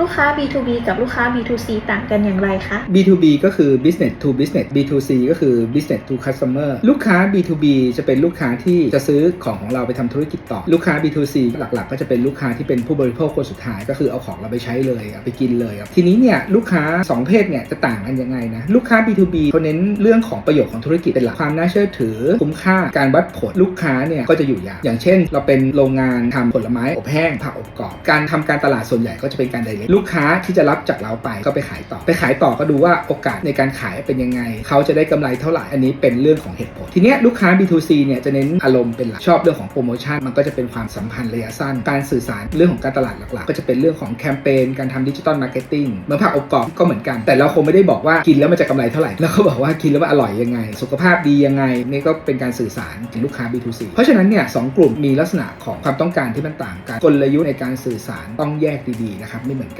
ลูกค้า B2B กับลูกค้า B2C ต่างกันอย่างไรคะ B2B ก็คือ business to business B2C ก็คือ business to customer ลูกค้า B2B จะเป็นลูกค้าที่จะซื้อของของเราไปทำธุรกิจต่อ ลูกค้า B2C หลักๆ ก็จะเป็นลูกค้าที่เป็นผู้บริโภคคนสุดท้าย ก็คือเอาของเราไปใช้เลยเอาไปกินเลยครับทีนี้เนี่ยลูกค้า 2 เพศเนี่ยจะต่างกันยังไงนะ ลูกค้า B2B เขาเน้นเรื่องของประโยชน์ของธุรกิจเป็นหลักความน่าเชื่อถือ คุ้มค่าการวัดผลลูกค้าเนี่ยก็จะอยู่ยางอย่างเช่น เราเป็นโรงงานทำผลไม้อบแห้งผักอบกรอบการทำการตลาดส่วนใหญ่ก็จะเป็นการ direct ลูกค้าที่จะรับจากเราไปก็ไปขายต่อ ไปขายต่อก็ดูว่าโอกาสในการขายเป็นยังไง เขาจะได้กำไรเท่าไหร่อันนี้เป็นเรื่องของเหตุผล ทีเนี้ยลูกค้า B2C เนี่ยจะเน้นอารมณ์เป็นหลักชอบเรื่องของโปรโมชั่นมันก็จะเป็นความสัมพันธ์ระยะสั้น การสื่อสารเรื่องของการตลาดหลักๆ ก็จะเป็นเรื่องของแคมเปญการทำดิจิตอลมาร์เก็ตติ้งเหมื่อนผักอบกรอบก็เหมือนกัน แต่เราคงไม่ได้บอกว่ากินแล้วมันจะกำไรเท่าไหร่แล้วก็บอกว่ากินแล้วมันอร่อยยังไง สุขภาพดียังไงนี่ก็เป็นการสื่อสารถึงลูกค้า B2C เพราะฉะนั้นเนี่ยสองกลุ่มมีลักษณะของความต้องการที่มันต่างกันกลยุทธ์ในการสื่อสารต้องแยกดีๆนะครับไม่เหมือน